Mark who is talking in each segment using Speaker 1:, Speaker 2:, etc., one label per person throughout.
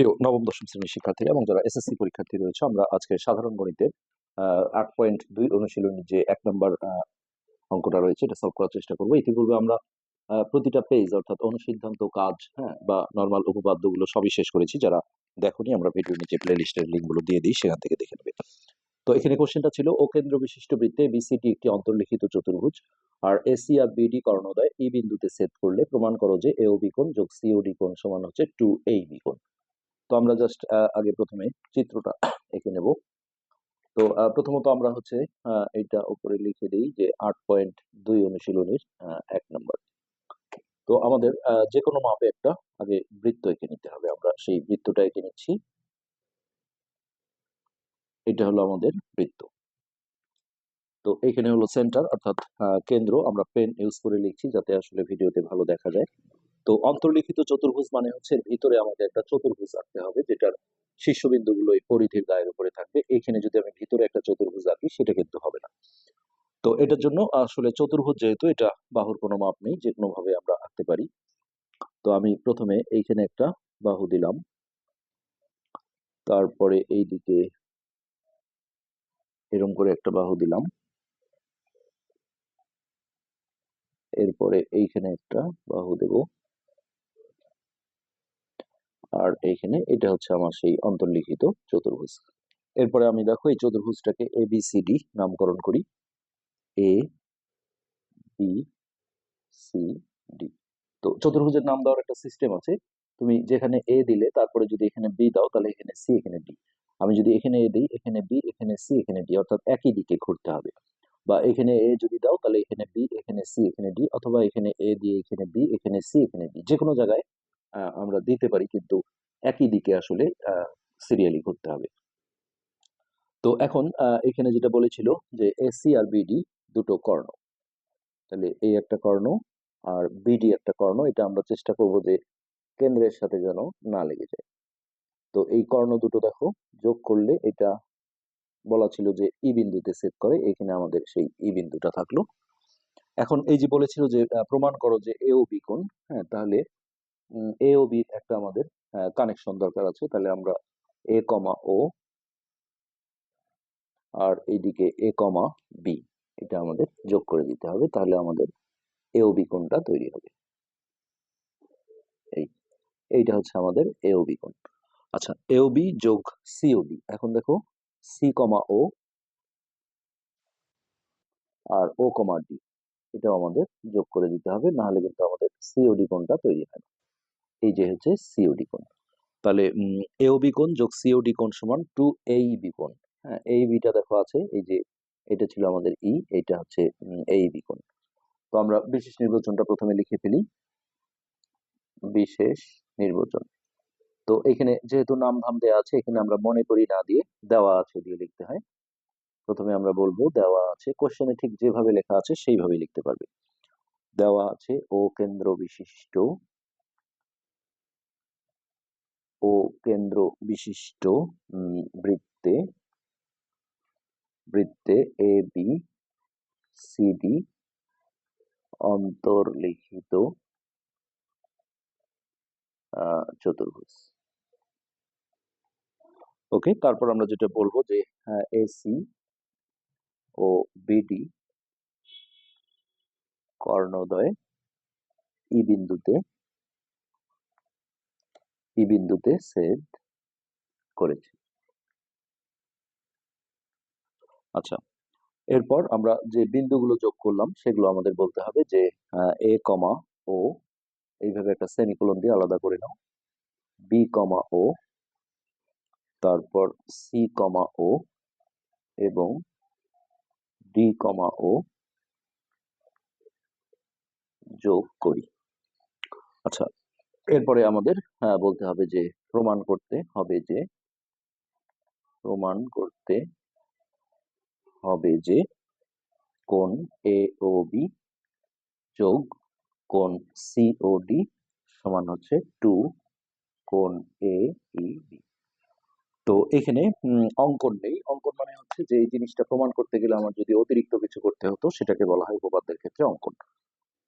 Speaker 1: প্রিয় নবম, দশম শ্রেণির শিক্ষার্থীরা এবং যারা এসএসসি পরীক্ষার্থী রয়েছে, আমরা আজকে সাধারণ গণিতের আট পয়েন্ট দুই অনুশীলনী যে এক নম্বর অঙ্কটা রয়েছে এটা সলভ করার চেষ্টা করব। ইতিপূর্বে আমরা প্রতিটা পেজ অর্থাৎ অনুসিদ্ধান্ত কাজ হ্যাঁ বা নর্মাল উপপাদ্যগুলো সবই শেষ করেছি। যারা দেখোনি, আমরা ভিডিও নিচে প্লে লিস্টের লিঙ্কগুলো দিয়ে দিই, সেখান থেকে দেখে নেবে। তো এখানে কোশ্চেনটা ছিল, ও কেন্দ্র বিশিষ্ট বৃত্তে বিসিটি একটি অন্তর্লিখিত চতুর্ভুজ, আর এসি আর বিডি কর্ণদয় এই বিন্দুতে সেট করলে প্রমাণ করো যে এ ও বি কোণ যোগ সিওডি কোণ সমান হচ্ছে টু এই বি কোণ। তো আমরা জাস্ট আগে প্রথমে চিত্রটা এঁকে নেব। তো প্রথমত আমরা হচ্ছে এটা উপরে লিখে দিই যে আট পয়েন্ট দুই অনুশীলনীর এক নম্বর। তো আমাদের যে কোনো মাপে একটা আগে বৃত্ত এঁকে নিতে হবে। আমরা সেই বৃত্তটা এঁকে নিচ্ছি। এটা হলো আমাদের বৃত্ত। তো এখানে হলো সেন্টার অর্থাৎ কেন্দ্র। আমরা পেন ইউজ করে লিখছি যাতে আসলে ভিডিওতে ভালো দেখা যায়। তো অন্তর্লিখিত চতুর্ভুজ মানে হচ্ছে ভিতরে আমাদের একটা চতুর্ভুজ আঁকতে হবে, যেটার শীর্ষবিন্দুগুলো এই পরিধির গায়ের উপরে থাকবে। এখানে যদি আমি ভিতরে একটা চতুর্ভুজ আঁকি, সেটা কিন্তু হবে না। তো এটার জন্য আসলে চতুর্ভুজ যেহেতু, এটা বাহুর কোনো মাপ নেই, যে ভাবে আমরা আঁকতে পারি। তো আমি প্রথমে এইখানে একটা বাহু দিলাম। তারপরে এই দিকে এরকম করে একটা বাহু দিলাম। এরপরে এইখানে একটা বাহু দেব। আর এইখানে এটা হচ্ছে আমার সেই অন্তর্লিখিত চতুর্ভুজ। এরপরে আমি দেখো এই চতুর্ভুজটাকে এ বি সি ডি নামকরণ করি। এ বি সি ডি তো চতুর্ভুজের নাম দেওয়ার একটা সিস্টেম আছে। তুমি যেখানে এ দিলে তারপরে যদি এখানে বি দাও তাহলে এখানে সি এখানে ডি আমি যদি এখানে এ দিই, এখানে বি এখানে সি এখানে ডি অর্থাৎ একই দিকে ঘুরতে হবে। বা এখানে এ যদি দাও তাহলে এখানে বি এখানে সি এখানে ডি অথবা এখানে এ দিয়ে এখানে বি এখানে সি এখানে ডি যে কোনো জায়গায় আমরা দিতে পারি কিন্তু একই দিকে আসলে সিরিয়ালি ঘুরতে হবে। তো এখন এখানে যেটা বলেছিল যে এসি আর বিডি দুটো কর্ণ। তাহলে এই একটা কর্ণ আর বিডি একটা কর্ণ, এটা আমরা চেষ্টা করব যে কেন্দ্রের সাথে যেন না লেগে যায়। তো এই কর্ণ দুটো দেখো, যোগ করলে এটা বলা ছিল যে ই বিন্দুতে সেট করে, এখানে আমাদের সেই ই বিন্দুটা থাকল। এখন এই যে বলেছিল যে প্রমাণ করো যে এ ও বি কোণ হ্যাঁ তাহলে এ ও বি একটা আমাদের কানেকশন দরকার আছে। তাহলে আমরা এ কমা ও আর এইদিকে এ কমা বি এটা আমাদের যোগ করে দিতে হবে। তাহলে আমাদের এ ও বি কোণটা তৈরি হবে। এই, এইটা হচ্ছে আমাদের এ ও বি কোণ। আচ্ছা এ ও বি যোগ সিওডি এখন দেখো সি কমা ও আর ও কমা ডি এটাও আমাদের যোগ করে দিতে হবে। না হলে কিন্তু আমাদের সিওডি কোণটা তৈরি হয় না। এই যে হচ্ছে সিওডি কোণ। তাহলে এওবি কোণ যোগ সিওডি কোণ সমান টু এই বি কোণ। হ্যাঁ এই বিটা দেখো আছে, এই যে এটা ছিল আমাদের ই এইটা হচ্ছে এই বি কোণ। তো আমরা বিশেষ নির্বাচনটা প্রথমে লিখে ফেলি। বিশেষ নির্বাচন। তো এখানে যেহেতু নাম ধাম দেওয়া আছে, এখানে আমরা মনে করি না দিয়ে দেওয়া আছে দিয়ে লিখতে হয়। প্রথমে আমরা বলব দেওয়া আছে কোশ্চেনে ঠিক যেভাবে লেখা আছে সেইভাবে লিখতে পারবে। দেওয়া আছে ও কেন্দ্র বিশিষ্ট ও কেন্দ্র বিশিষ্ট বৃত্তে বৃত্তে এ বি সি ডি অন্তর্লিখিত চতুর্ভুজ। ওকে তারপর আমরা যেটা বলব যে এসি ও বিডি কর্ণদয় ই বিন্দুতে ই বিন্দুতে সেট করেছি। আচ্ছা এরপর আমরা যে বিন্দুগুলো যোগ করলাম, সেগুলো আমাদের বলতে হবে যে এ কমা ও এইভাবে একটা সেমিকোলন দিয়ে আলাদা করে নাও। বি কমা ও তারপর সি কমা ও এবং ডি কমা ও যোগ করি। আচ্ছা এরপরে আমাদের আহ, বলতে হবে যে প্রমাণ করতে হবে যে প্রমাণ করতে হবে যে কোন এ ও বি যোগ কোন সি ও ডি সমান হচ্ছে টু কোন এ বি তো এখানে অঙ্কন নেই। অঙ্কন মানে হচ্ছে যে এই জিনিসটা প্রমাণ করতে গেলে আমার যদি অতিরিক্ত কিছু করতে হতো সেটাকে বলা হয় উপপাদ্যের ক্ষেত্রে অঙ্কন।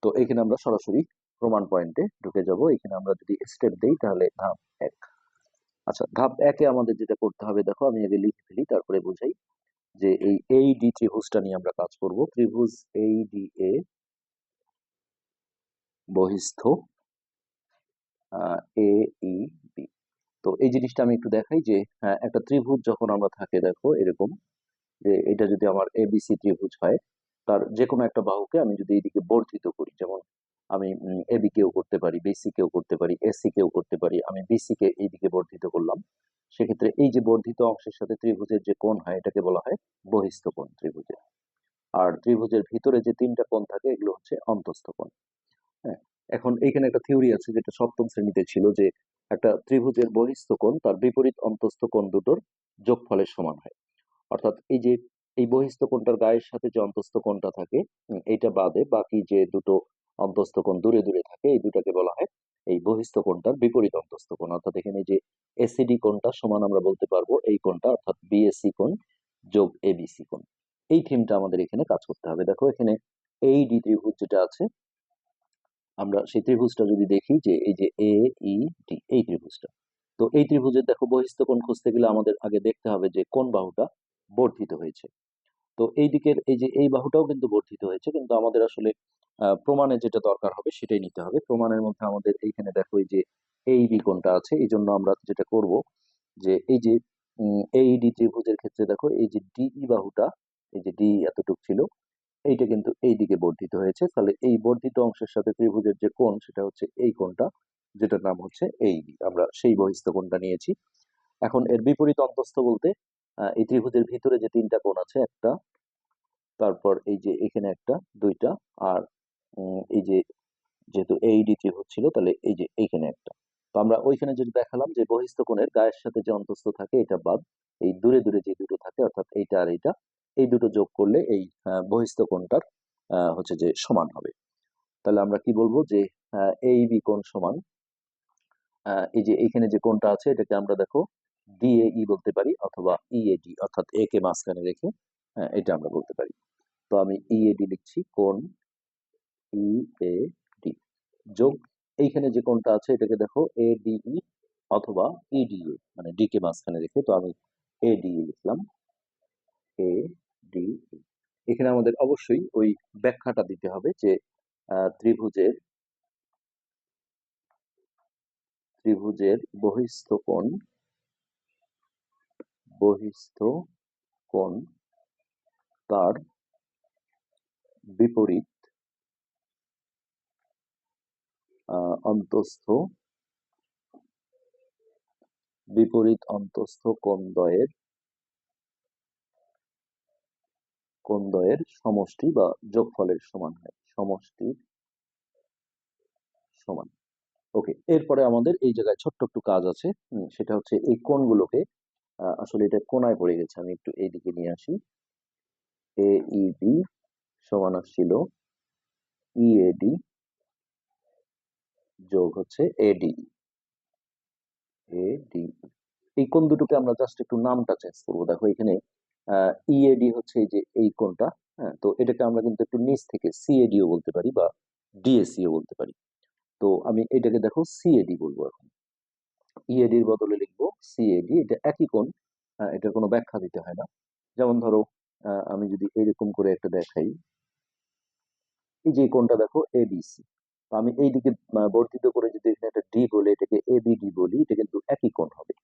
Speaker 1: তো এখানে আমরা সরাসরি প্রমাণ পয়েন্টে ঢুকে যাব। এখানে আমরা যদি স্টেপ দেই তাহলে ধাপ এক। আচ্ছা ধাপ একে আমাদের যেটা করতে হবে দেখো আমি আগে লিখে ফেলি তারপরে বুঝাই যে এই এই ডি ত্রিভুজটা নিয়ে আমরা কাজ করব। ত্রিভুজ এই D A বহিস্থ A E B তো এই জিনিসটা আমি একটু দেখাই যে হ্যাঁ, একটা ত্রিভুজ যখন আমরা থাকে দেখো এরকম যে এটা যদি আমার এবিসি ত্রিভুজ হয় তার যে কোনো একটা বাহুকে আমি যদি এইদিকে বর্ধিত করি যেমন আমি এবি কেও করতে পারি বিসি কেও করতে পারি এসি কেও করতে পারি, আমি বিসি কে এইদিকে বর্ধিত করলাম। সেক্ষেত্রে এই যে বর্ধিত অংশের সাথে ত্রিভুজের যে কোণ হয়, এটাকে বলা হয় বহিস্থ কোণ ত্রিভুজের। আর ত্রিভুজের ভিতরে যে তিনটা কোণ থাকে, এগুলো হচ্ছে অন্তস্থ কোণ। হ্যাঁ এখন এইখানে একটা থিওরি আছে যেটা সপ্তম শ্রেণীতে ছিল যে একটা ত্রিভুজের বহিস্থ কোণ, তার বিপরীত অন্তস্থ কোণ দুটোর যোগফলের সমান হয়। অর্থাৎ এই যে, এই বহিস্থ কোণটার গায়ের সাথে যে অন্তস্থ কোণটা থাকে এইটা বাদে বাকি যে দুটো অন্তস্থ কোণ দূরে দূরে থাকে, এই দুটাকে বলা হয়। এই বহিস্থ কোণটার বিপরীত অন্তস্থ কোণ। অর্থাৎ এখানে যে এসিডি কোণটা সমান আমরা বলতে পারব, এই কোণটা অর্থাৎ বিএসসি কোণ যোগ এবিসি কোণ। এই থিমটা আমাদের এখানে কাজ করতে হবে। দেখো এখানে এই ডি ত্রিভুজ যেটা আছে, আমরা সেই ত্রিভুজটা যদি দেখি যে এই যে এ ই ডি এই ত্রিভুজটা। তো এই ত্রিভুজের দেখো বহিস্থ কোণ খুঁজতে গেলে আমাদের আগে দেখতে হবে যে কোন বাহুটা বর্ধিত হয়েছে। তো এই দিকের এই যে এই বাহুটাও কিন্তু বর্ধিত হয়েছে, কিন্তু আমাদের আসলে প্রমাণে যেটা দরকার হবে সেটাই নিতে হবে। প্রমাণের মধ্যে আমাদের এইখানে দেখো এই যে এই বি কোণটা আছে এই জন্য আমরা যেটা করব যে এই যে এই ডি ত্রিভুজের ক্ষেত্রে দেখো, এই যে ডিই বাহুটা, এই যে ডি এতটুক ছিল, এইটা কিন্তু এই দিকে বর্ধিত হয়েছে। তাহলে এই বর্ধিত অংশের সাথে ত্রিভুজের যে কোণ, সেটা হচ্ছে এই কোণটা, যেটার নাম হচ্ছে এই আমরা সেই বহিস্থ কোণটা নিয়েছি। এখন এর বিপরীত অন্তস্থ বলতে এই ত্রিভুজের ভিতরে যে তিনটা কোণ আছে, একটা, তারপর এই যে এখানে একটা, দুইটা, আর এই যে যেহেতু এইডি ত্রিভুজ ছিল তাহলে এই যে এইখানে একটা। তো আমরা ওইখানে যেটা দেখালাম যে বহিস্থ কোণের গায়ের সাথে যে অন্তস্থ থাকে এটা বাদ। এই দূরে দূরে যে দুটো থাকে অর্থাৎ এইটা আর এইটা এই দুটো যোগ করলে এই বহিস্থ কোণটার হচ্ছে যে সমান হবে। তাহলে আমরা কি বলব যে এই বি কোণ সমান এই যে এইখানে যে কোণটা আছে এটাকে আমরা দেখো ডিএই বলতে পারি অথবা ই ইএডি অর্থাৎ এ কে মাঝখানে রেখে আহ, এটা আমরা বলতে পারি। তো আমি ইএডি লিখছি কোণ ই এ ডি যোগ এইখানে যে কোণটা আছে, এটাকে দেখো এ ডিই অথবা ইডিএ মানে ডি কে মাঝখানে রেখে, তো আমি এ ডি লিখলাম। এ ডি এখানে আমাদের অবশ্যই ওই ব্যাখ্যাটা দিতে হবে যে ত্রিভুজের ত্রিভুজের বহিস্থ কোণ বহিস্থ কোণ তার বিপরীত অন্তস্থ। বিপরীত অন্তস্থ কোণদ্বয়ের কোণদ্বয়ের সমষ্টি বা যোগফলের সমান হয় সমষ্টির সমান। ওকে এরপরে আমাদের এই জায়গায় ছোট্ট একটু কাজ আছে। সেটা হচ্ছে এই কোণগুলোকে আসলে এটা কোনায় পড়ে গেছে, আমি একটু এইদিকে নিয়ে আসি। এ ই বি সমান আসছিল ইএডি যোগ হচ্ছে এডি এডি এই কোন দুটোকে আমরা জাস্ট একটু নামটা চেঞ্জ করব। দেখো এখানে ইএডি হচ্ছে এই যে এই কোনটা হ্যাঁ তো এটাকে আমরা কিন্তু একটু নিচ থেকে সিএডিও বলতে পারি বা ডিএসিও বলতে পারি। তো আমি এটাকে দেখো সিএডি বলব এখন। ইএডি এর বদলে লিখব সিএডি এটা একই কোণ এটার কোনো ব্যাখ্যা দিতে হয় না। যেমন ধরো আমি যদি এরকম করে একটা দেখাই, এই যে কোণটা দেখো এবিসি তো আমি এইদিকে আহ, বর্ধিত করে যদি এখানে একটা ডি বলে এটাকে এবিডি বলি এটা কিন্তু একই কোণ হবে।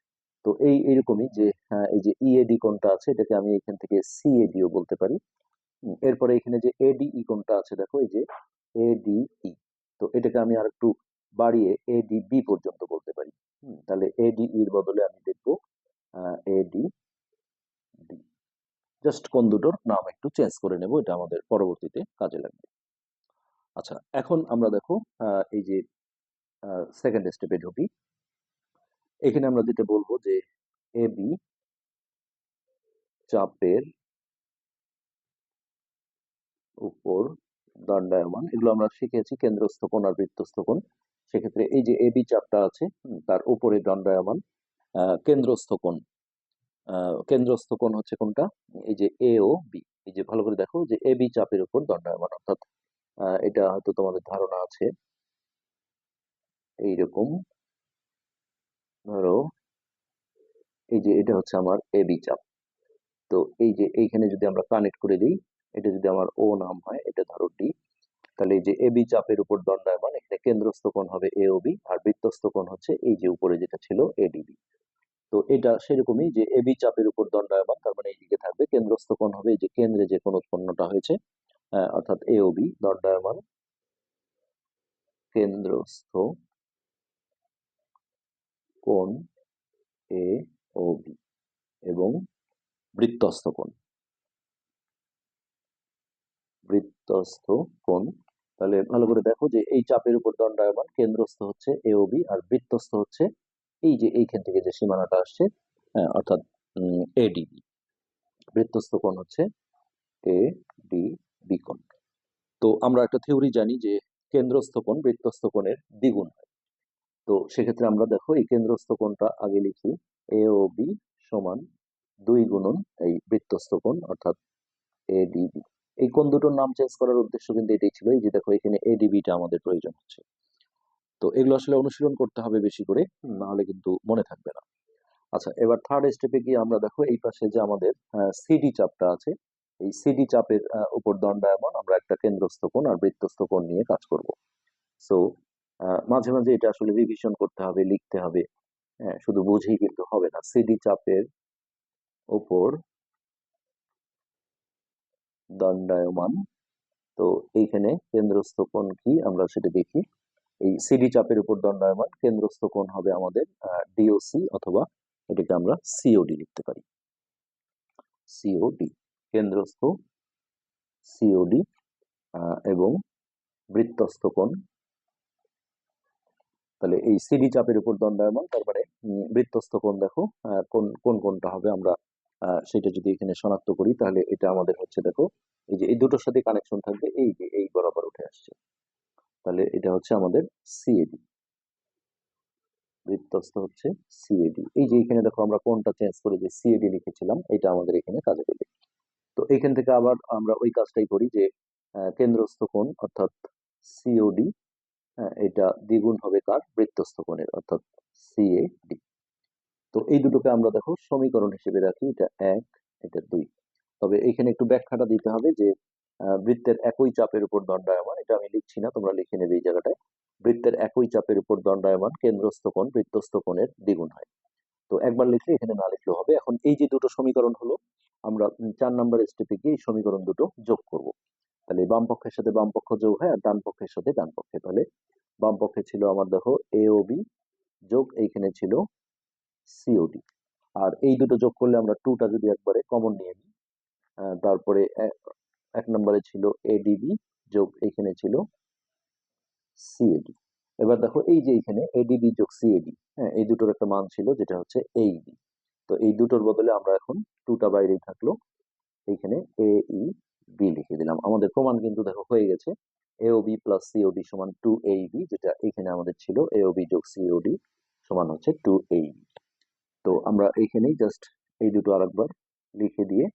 Speaker 1: তো এই এরকমই যে এই যে ইএডি কোণটা আছে এটাকে আমি এখান থেকে সিএডিও বলতে পারি। এরপরে এখানে যে এডিই কোণটা আছে দেখো এই যে এডিই তো এটাকে আমি আর একটু বাড়িয়ে এডিবি পর্যন্ত বলতে পারি। তাহলে এডিই এর বদলে আমি দেখব এডি ডি জাস্ট কোন দুটোর নাম একটু চেঞ্জ করে নেব এটা আমাদের পরবর্তীতে কাজে লাগবে। আচ্ছা এখন আমরা দেখো এই যে সেকেন্ড স্টেপে ঢুকি। এখানে আমরা যেটা বলব যে এ বি চাপের উপর দণ্ডায়মান এগুলো আমরা শিখেছি কেন্দ্রস্থ কোণ আর বৃত্তস্থ কোণ। সেক্ষেত্রে এই যে এবি চাপটা আছে তার উপরে দণ্ডায়মান কেন্দ্রস্থ কোণ। কেন্দ্রস্থ কোণ হচ্ছে কোনটা? এই যে এ ও বি এই যে, ভালো করে দেখো যে এ বি চাপের উপর দণ্ডায়মান অর্থাৎ এটা হয়তো তোমাদের ধারণা আছে। এইরকম। ধরো, এই যে এটা হচ্ছে আমার এবি চাপ। তো এই যে এইখানে যদি আমরা কানেক্ট করে দিই, এটা যদি আমার ও নাম হয়, এটা ধরো ডি তাহলে এই যে এবি চাপের উপর দণ্ডায়মান, এখানে কেন্দ্রস্থ কোণ হবে এওবি আর বৃত্তস্থ কোণ হচ্ছে এই যে উপরে যেটা ছিল এডিবি তো এটা সেরকমই যে এবি চাপের উপর দণ্ডায়মান, তার মানে এইদিকে থাকবে, কেন্দ্রস্থ কোণ হবে এই যে কেন্দ্রে যে কোণ উৎপন্নটা হয়েছে অর্থাৎ এওবি দণ্ডায়মান কেন্দ্রস্থ কোণ এ ও বি এবং বৃত্তস্থ কোণ। বৃত্তস্থ কোণ, তাহলে ভালো করে দেখো যে এই চাপের উপর দণ্ডায়মান কেন্দ্রস্থ হচ্ছে এওবি আর বৃত্তস্থ হচ্ছে এই যে এইখান থেকে যে সীমানাটা আসছে অর্থাৎ এডিবি বৃত্তস্থ কোণ হচ্ছে এ ডি বি তো আমরা একটা থিওরি জানি যে কেন্দ্রস্থ কোণ বৃত্তস্থ কোণের দ্বিগুণ হয়। তো সেক্ষেত্রে আমরা দেখো এই কেন্দ্রস্থ কোণটা আগে লিখি এ ও বি সমান দুই গুণন এই বৃত্তস্থ কোণ অর্থাৎ এডিবি এই কোণ দুটোর নাম চেঞ্জ করার উদ্দেশ্য কিন্তু এটাই ছিল, এই যে দেখো এখানে এডিবিটা আমাদের প্রয়োজন হচ্ছে। তো এগুলো আসলে অনুশীলন করতে হবে বেশি করে, নাহলে কিন্তু মনে থাকবে না। আচ্ছা এবার থার্ড স্টেপে গিয়ে আমরা দেখো এই পাশে যে আমাদের সিডি চাপটা আছে এই সিডি চাপের উপর দণ্ডায়মান আমরা একটা কেন্দ্রস্থ কোণ আর বৃত্তস্থ কোণ নিয়ে কাজ করব। সো মাঝে মাঝে এটা আসলে রিভিশন করতে হবে, লিখতে হবে। হ্যাঁ শুধু বুঝেই কিন্তু হবে না। সিডি চাপের উপর দণ্ডায়মান, তো এইখানে কেন্দ্রস্থ কোণ কি আমরা সেটা দেখি। এই সিডি চাপের উপর দণ্ডায়মান কেন্দ্রস্থ কোণ হবে আমাদের ডিওসি অথবা এটাকে আমরা সিওডি লিখতে পারি। সিওডি কেন্দ্রস্থ সিওডি এবং বৃত্তস্থ কোণ। তাহলে এই সিডি চাপের উপর দণ্ডায়মান তার মানে বৃত্তস্থ কোণ দেখো কোন কোন কোণটা হবে আমরা সেটা যদি এখানে শনাক্ত করি, তাহলে এটা আমাদের হচ্ছে দেখো, এই যে এই দুটোর সাথে কানেকশন থাকবে, এই যে এই বরাবর উঠে আসছে। তাহলে এটা হচ্ছে আমাদের সিএডি বৃত্তস্থ হচ্ছে সিএডি এই যে এখানে দেখো আমরা কোনটা চেঞ্জ করে যে সিএডি লিখেছিলাম, এটা আমাদের এখানে কাজে দেবে। তো এখান থেকে আবার আমরা ওই কাজটাই করি যে কেন্দ্রস্থ কোণ অর্থাৎ সিওডি এটা দ্বিগুণ হবে কার? বৃত্তস্থ কোণের, অর্থাৎ সিএডি তো এই দুটোকে আমরা দেখো সমীকরণ হিসেবে রাখি, এটা এক, এটা দুই। তবে এখানে একটু ব্যাখ্যাটা দিতে হবে যে বৃত্তের একই চাপের উপর দণ্ডায়মান, এটা আমি লিখছি না, তোমরা লিখে নেবে এই জায়গাটায়। বৃত্তের একই চাপের উপর দণ্ডায়মান, কেন্দ্রস্থ কোণ, বৃত্তস্থ কোণের দ্বিগুণ হয়। তো একবার লিখলে এখানে না লিখলেও হবে। এখন এই যে দুটো সমীকরণ হলো আমরা চার নাম্বার স্টেপে গিয়ে এই সমীকরণ দুটো যোগ করব। তাহলে বাম পক্ষের সাথে বাম পক্ষ যোগ হয় আর ডান পক্ষের সাথে ডান পক্ষে। তাহলে বাম পক্ষে ছিল আমার দেখো এ ও বি যোগ এইখানে ছিল সিওডি আর এই দুটো যোগ করলে আমরা টুটা যদি একবারে কমন নিয়ে নিই তারপরে এক নম্বরে ছিল এডিবি যোগ এইখানে ছিল সিএডি এবার দেখো এই যে এখানে এডিবি যোগ সিএডি হ্যাঁ এই দুটোর একটা মান ছিল যেটা হচ্ছে এইবি তো এই দুটোর বদলে আমরা এখন টুটা বাইরেই থাকল। এইখানে এ ই বি লিখে দিলাম। আমাদের প্রমাণ কিন্তু দেখো হয়ে গেছে। এওবি প্লাস সিওডি সমান টু এইবি যেটা এখানে আমাদের ছিল। এওবি যোগ সিওডি সমান হচ্ছে টু এইবি তো আমরা এইখানেই জাস্ট এই দুটো আরেকবার লিখে দিয়ে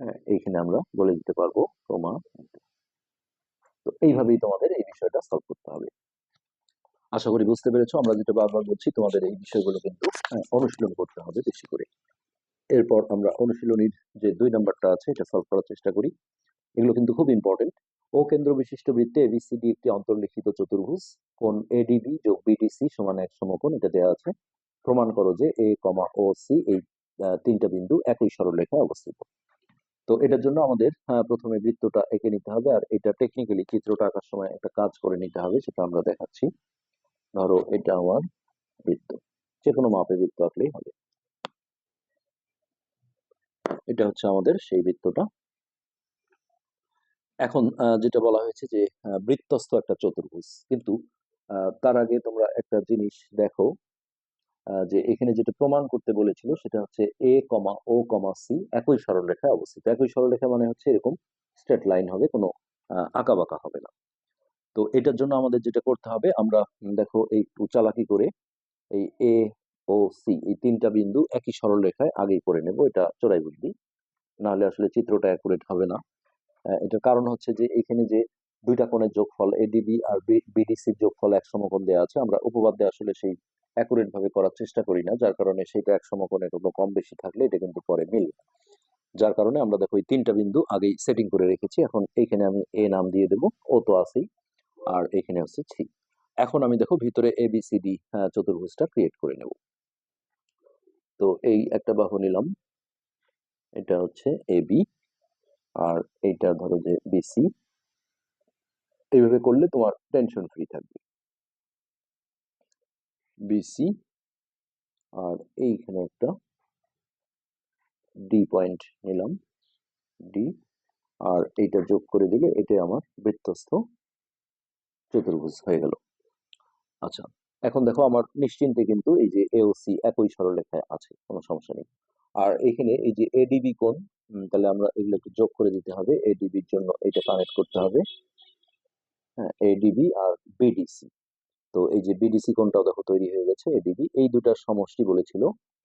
Speaker 1: হ্যাঁ, এইখানে আমরা বলে দিতে পারব প্রমাণ। তো এইভাবেই তোমাদের এই বিষয়টা সলভ করতে হবে। আশা করি বুঝতে পেরেছ। আমরা যেটা বারবার বলছি, তোমাদের এই বিষয়গুলো কিন্তু অনুশীলন করতে হবে বেশি করে। এরপর আমরা অনুশীলনীর যে দুই নাম্বারটা আছে, এটা সলভ করার চেষ্টা করি। এগুলো কিন্তু খুব ইম্পর্টেন্ট ও কেন্দ্র বিশিষ্ট বৃত্তে এবিসিডি একটি অন্তর্লিখিত চতুর্ভুজ কোন এডিবি যোগ বিডিসি সমান এক সমকোণ, এটা দেওয়া আছে। প্রমাণ করো যে এ কমা ও সি এই তিনটা বিন্দু একই সরলরেখায় অবস্থিত। তো এটার জন্য আমাদের প্রথমে বৃত্তটা এঁকে নিতে হবে, আর এটা টেকনিক্যালি চিত্রটা আঁকার সময় একটা কাজ করে নিতে হবে, সেটা আমরা দেখাচ্ছি। ধরো এটা আমার বৃত্ত। যে কোনো মাপে বৃত্ত আঁকলেই হবে। এটা হচ্ছে আমাদের সেই বৃত্তটা। এখন যেটা বলা হয়েছে যে বৃত্তস্থ একটা চতুর্ভুজ। কিন্তু তার আগে তোমরা একটা জিনিস দেখো যে এখানে যেটা প্রমাণ করতে বলেছিল সেটা হচ্ছে এ কমা ও কমা সি একই সরলরেখায় অবস্থিত। একই সরলরেখা মানে হচ্ছে এরকম স্ট্রেট লাইন হবে, কোনো আঁকা বাঁকা হবে না। তো এটার জন্য আমাদের যেটা করতে হবে, আমরা দেখো এই চালাকি করে এই এ ও সি এই তিনটা বিন্দু একই সরল রেখায় আগেই করে নেব, এটা চোরাই বুদ্ধি। নাহলে আসলে চিত্রটা অ্যাকুরেট হবে না। এটার কারণ হচ্ছে যে এখানে যে দুইটা কোণের যোগফল এডিবি আর বিডিসির যোগফল এক সমকোণ দেওয়া আছে, আমরা উপপাদ্যে আসলে সেই অ্যাকুরেট ভাবে করার চেষ্টা করি না, যার কারণে সেটা এক সমকোণে কোনো কম বেশি থাকলে এটা কিন্তু পরে মিলবে না। যার কারণে আমরা দেখো এই তিনটা বিন্দু আগেই সেটিং করে রেখেছি, এখন এইখানে আমি এ নাম দিয়ে দেবো ও তো আছেই। আর এখানে হচ্ছে সি এখন আমি দেখো ভিতরে এ বি সি ডি চতুর্ভুজটা ক্রিয়েট করে নেব। তো এই একটা বাহু নিলাম। এটা হচ্ছে এ বি আর এইটা ধরো যে বিসি এইভাবে করলে তোমার টেনশন ফ্রি থাকবে। বিসি আর এইখানে একটা ডি পয়েন্ট নিলাম। ডি আর এইটা যোগ করে দিলে এটাই আমার বৃত্তস্থ চতুর্ভুজ হয়ে গেল। আচ্ছা এখন দেখো আমার নিশ্চিন্তে কিন্তু এই যে এওসি একই সরলরেখায় আছে, কোনো সমস্যা নেই। আর এখানে এই যে এডিবি কোণ তাহলে আমরা এগুলো একটু যোগ করে দিতে হবে। এডিবির জন্য এটা কানেক্ট করতে হবে। হ্যাঁ এডিবি আর বিডিসি তো এই যে বিডিসি কোণটাও দেখো তৈরি হয়ে গেছে এডিবি এই দুটার সমষ্টি বলেছিল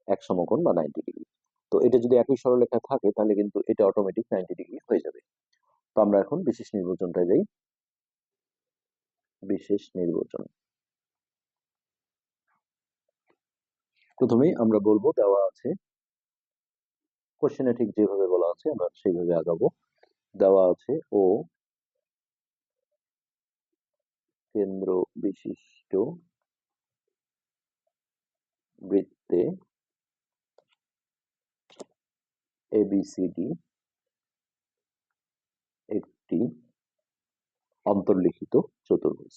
Speaker 1: এক সমকোণ বা নাইনটি ডিগ্রি তো এটা যদি একই সরলরেখা থাকে, তাহলে কিন্তু এটা অটোমেটিক নাইনটি ডিগ্রি হয়ে যাবে। তো আমরা এখন বিশেষ নির্বাচনটা যাই। বিশেষ নির্বাচন। প্রথমেই আমরা বলব দেওয়া আছে। কোশ্চেনে ঠিক যেভাবে বলা আছে, আমরা সেইভাবে আগাবো। দেওয়া আছে ও কেন্দ্র বিশিষ্ট বৃত্তে এবিসিডি একটি অন্তর্লিখিত চতুর্ভুজ।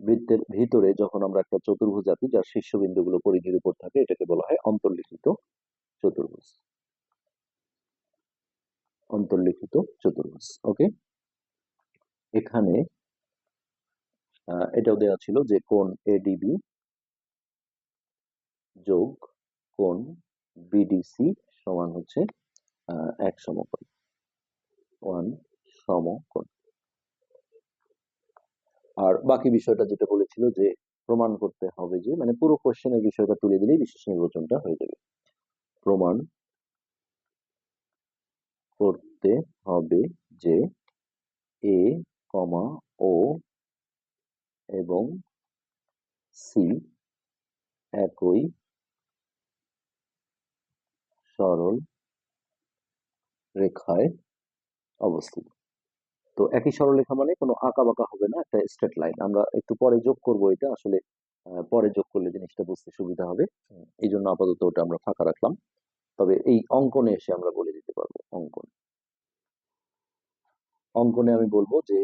Speaker 1: বৃত্তের ভিতরে যখন আমরা একটা চতুর্ভুজ আঁকি, যার শীর্ষবিন্দুগুলো পরিধির উপর থাকে, এটাকে বলা হয় অন্তর্লিখিত চতুর্ভুজ। অন্তর্লিখিত চতুর্ভুজ, ওকে? এখানে এটাও দেওয়া ছিল যে কোণ এডিবি যোগ কোন বিডিসি সমান হচ্ছে এক সমকোণ। ওয়ান সমকোণ আর বাকি বিষয়টা যেটা বলেছিল যে প্রমাণ করতে হবে যে মানে পুরো কোশ্চেনের বিষয়টা তুলে দিলেই বিশেষ নির্বাচনটা হয়ে যাবে। প্রমাণ করতে হবে যে এ কমা ও এবং সি একই সরল রেখায় অবস্থিত। তো একই সরলরেখা মানে কোনো আঁকা বাঁকা হবে না একটা স্ট্রেট লাইন আমরা একটু পরে যোগ করব এটা আসলে পরে যোগ করলে জিনিসটা বুঝতে সুবিধা হবে। এই জন্য আপাতত ওটা আমরা ফাঁকা রাখলাম। তবে এই অঙ্কনে এসে আমরা বলে দিতে পারব অঙ্কন। অঙ্কনে আমি বলব যে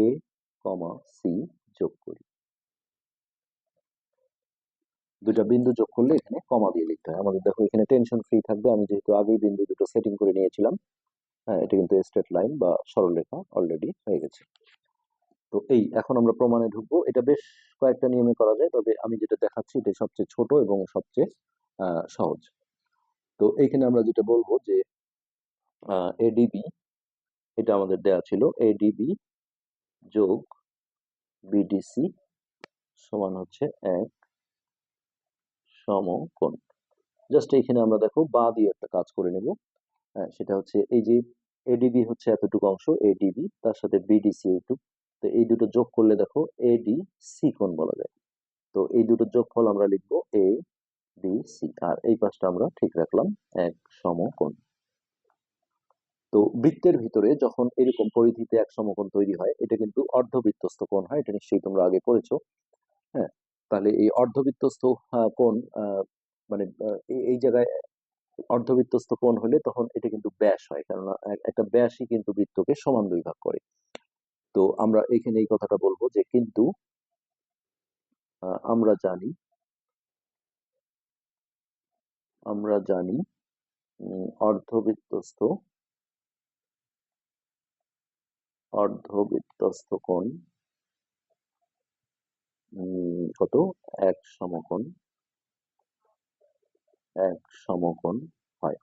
Speaker 1: এ কমা সি যোগ করি। দুটা বিন্দু যোগ করলে এখানে কমা দিয়ে লিখতে হয়। আমাদের দেখো এখানে টেনশন ফ্রি থাকবে। আমি যেহেতু আগেই বিন্দু দুটো সেটিং করে নিয়েছিলাম হ্যাঁ এটা কিন্তু স্ট্রেট লাইন বা সরলরেখা অলরেডি হয়ে গেছে। তো এই, এখন আমরা প্রমাণে ঢুকবো। এটা বেশ কয়েকটা নিয়মে করা যায়, তবে আমি যেটা দেখাচ্ছি এটা সবচেয়ে ছোট এবং সবচেয়ে সহজ। তো এইখানে আমরা যেটা বলব যে এডিবি এটা আমাদের দেয়া ছিল। এডিবি যোগ বিডিসি সমান হচ্ছে এক সমকোণ। জাস্ট এইখানে আমরা দেখো বা দিয়ে একটা কাজ করে নেব। হ্যাঁ সেটা হচ্ছে এই যে এডিবি হচ্ছে এতটুকু অংশ এডিবি তার সাথে বিডিসি এইটুকু তো এই দুটো যোগ করলে দেখো এডি সি কোণ বলা যায়। তো এই দুটো যোগফল আমরা লিখব এ ডি সি আর এই পাশটা আমরা ঠিক রাখলাম, এক সমকোণ। তো বৃত্তের ভিতরে যখন এরকম পরিধিতে এক সমকোণ তৈরি হয়, এটা কিন্তু অর্ধবৃত্তস্থ কোণ হয়, এটা নিশ্চয়ই তোমরা আগে পড়েছো। হ্যাঁ তাহলে এই অর্ধবৃত্তস্থ কোণ মানে এই জায়গায় অর্ধবৃত্তস্থ কোণ হলে তখন এটা কিন্তু ব্যাস হয়। এক- একটা ব্যাসই কিন্তু বৃত্তকে সমান দুই ভাগ করে। তো আমরা এখানে এই কথাটা বলব যে কিন্তু আমরা জানি আমরা জানি অর্ধবৃত্তস্থ অর্ধবৃত্তস্থ কোণ কত? এক সমকোণ। এক সমকোণ হয়।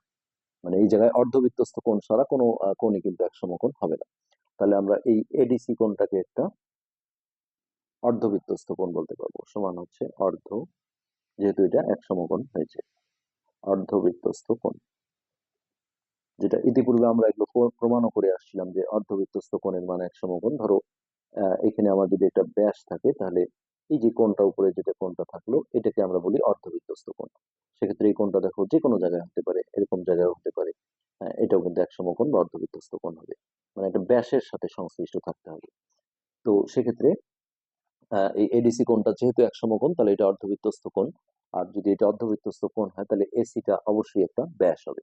Speaker 1: মানে এই জায়গায় অর্ধবৃত্তস্থ কোণ ছাড়া কোনো কোণই কিন্তু এক সমকোণ হবে না। তাহলে আমরা এই এডিসি কোণটাকে একটা অর্ধবৃত্তস্থ কোণ বলতে পারব। সমান হচ্ছে অর্ধ, যেহেতু এটা এক সমকোণ হয়েছে। অর্ধবৃত্তস্থ কোণ। যেটা ইতিপূর্বে আমরা এগুলো প্র- প্রমাণও করে আসছিলাম যে অর্ধবৃত্তস্থ কোণের মান এক সমকোণ। ধরো এখানে আমার যদি একটা ব্যাস থাকে, তাহলে এই যে কোণটা উপরে যেটা কোনটা থাকল এটাকে আমরা বলি অর্ধবৃত্তস্থ কোণ। সেক্ষেত্রে এই কোনটা দেখো যে কোনো জায়গায় হতে পারে এরকম জায়গায় হতে পারে। হ্যাঁ, এটাও কিন্তু এক সমকোণ বা অর্ধবৃত্তস্থ কোণ হবে। মানে একটা ব্যাসের সাথে সংশ্লিষ্ট থাকতে হবে। তো সেক্ষেত্রে এই এডিসি কোণটা যেহেতু এক সমকোণ তাহলে এটা অর্ধবৃত্তস্থ কোণ। আর যদি এটা অর্ধবৃত্তস্থ কোণ হয় তাহলে এসিটা অবশ্যই একটা ব্যাস হবে।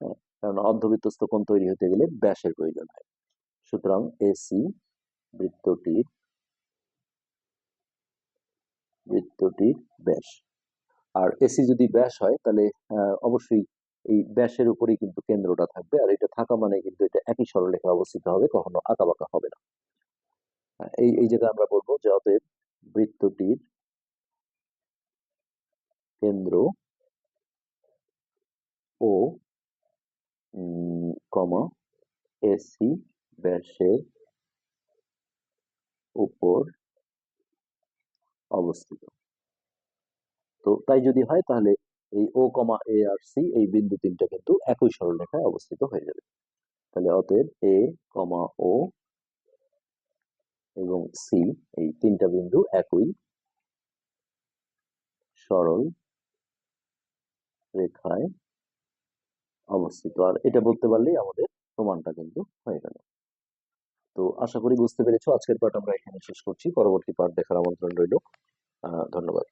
Speaker 1: হ্যাঁ কারণ অর্ধবৃত্তস্থ কোণ তৈরি হতে গেলে ব্যাসের প্রয়োজন হয়। সুতরাং এসি বৃত্তটির বৃত্তটির ব্যাস। আর এসি যদি ব্যাস হয়, তাহলে অবশ্যই এই ব্যাসের উপরেই কিন্তু কেন্দ্রটা থাকবে। আর এটা থাকা মানে কিন্তু এটা একই সরলরেখা অবস্থিত হবে, কখনো আঁকাবাঁকা হবে না। এই এই জায়গায় আমরা বলব যে অতএব বৃত্তটির কেন্দ্র ও কমা এসি ব্যাসের উপর অবস্থিত। তো তাই যদি হয় তাহলে এই ও কমা এ আর সি এই বিন্দু তিনটা কিন্তু একই সরলরেখায় অবস্থিত হয়ে যাবে। তাহলে অতএব এ কমা ও এবং সি এই তিনটা বিন্দু একই সরল রেখায় অবস্থিত। আর এটা বলতে পারলেই আমাদের প্রমাণটা কিন্তু হয়ে গেল। তো আশা করি বুঝতে পেরেছ। আজকের পাঠ আমরা এখানে শেষ করছি। পরবর্তী পাঠ দেখার আমন্ত্রণ রইল। ধন্যবাদ।